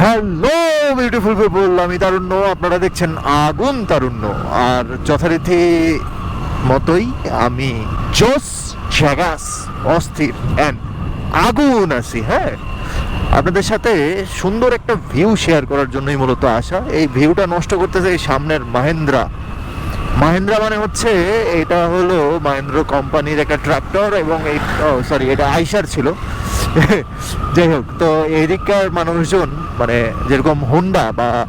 Hello beautiful people আমি তারুণ্য, আপনারা দেখছেন আগুন তারুণ্য। আর যথারীতি মতোই আমি জোস ঝাগাস, অস্থির অ্যান্ড আগুন আছি হ্যাঁ? আপনাদের সাথে সুন্দর একটা ভিউ শেয়ার করার জন্যই মূলত আসা এই ভিউটা নষ্ট করতেছে এই সামনের মাহেন্দ্রা। মাহেন্দ্রা মানে হচ্ছে এটা হলো মাহেন্দ্র কোম্পানির একটা ট্রাক্টর এবং এই সরি এটা আইসার ছিল। যাই হোক, তো এদিককার মানুষজন মানে যেরকম হোন্ডা বা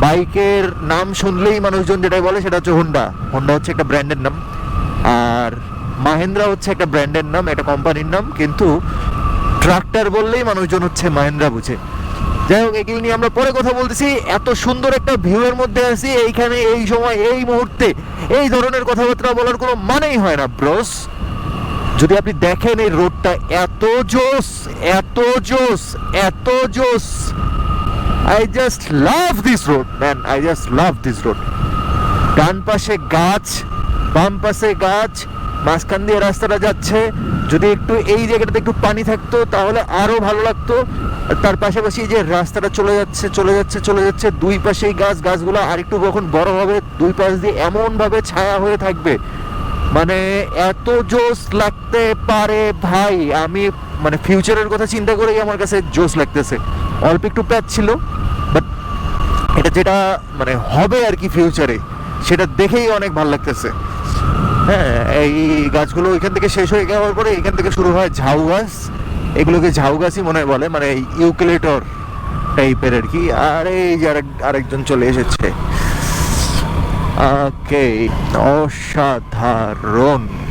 বাইকের নাম শুনলেই মানুষজন যেটাই বলে সেটা হচ্ছে হোন্ডা হোন্ডা হচ্ছে একটা ব্র্যান্ডের নাম। আর মাহেন্দ্রা হচ্ছে একটা ব্র্যান্ডের নাম, একটা কোম্পানির নাম, কিন্তু ট্রাক্টর বললেই মানুষজন হচ্ছে মাহেন্দ্রা বুঝে। যাই হোক, এগুলো নিয়ে আমরা পরে কথা বলতেছি। এত সুন্দর একটা ভিউয়ের মধ্যে আছি, এইখানে, এই সময়, এই মুহূর্তে, এই ধরনের কথাবার্তা বলার কোনো মানেই হয় না ব্রস যদি আপনি দেখেন এই রোডটা এত জোস এত জোস এত জোস। I just love this road man I just love this road ডান পাশে গাছ, বাম পাশে গাছ, মাঝখান দিয়ে রাস্তাটা যাচ্ছে। যদি একটু এই জায়গাটাতে একটু পানি থাকতো, তাহলে আরও ভালো লাগতো। তার পাশাপাশি যে রাস্তাটা চলে যাচ্ছে চলে যাচ্ছে চলে যাচ্ছে, দুই পাশেই গাছ, গাছগুলো আর একটু কখন বড় হবে, দুই পাশ দিয়ে এমন ভাবে ছায়া হয়ে থাকবে। মানে এত জোস লাগতে পারে ভাই? আমি মানে ফিউচারের কথা চিন্তা করেই আমার কাছে জোস লাগতেছে। অল্প একটু প্যাচ ছিল বাট এটা যেটা মানে হবে আর কি ফিউচারে সেটা দেখেই অনেক ভালো লাগতেছে। হ্যাঁ এই গাছগুলো এখান থেকে শেষ হয়ে যাওয়ার পরে এখান থেকে শুরু হয় ঝাউ গাছ। এগুলোকে ঝাউ গাছই মনে হয় বলে মানে ইউক্লেটর টাইপের আর কি। আর এই যে আরেক, আরেকজন চলে এসেছে। ওকে অসাধারণ।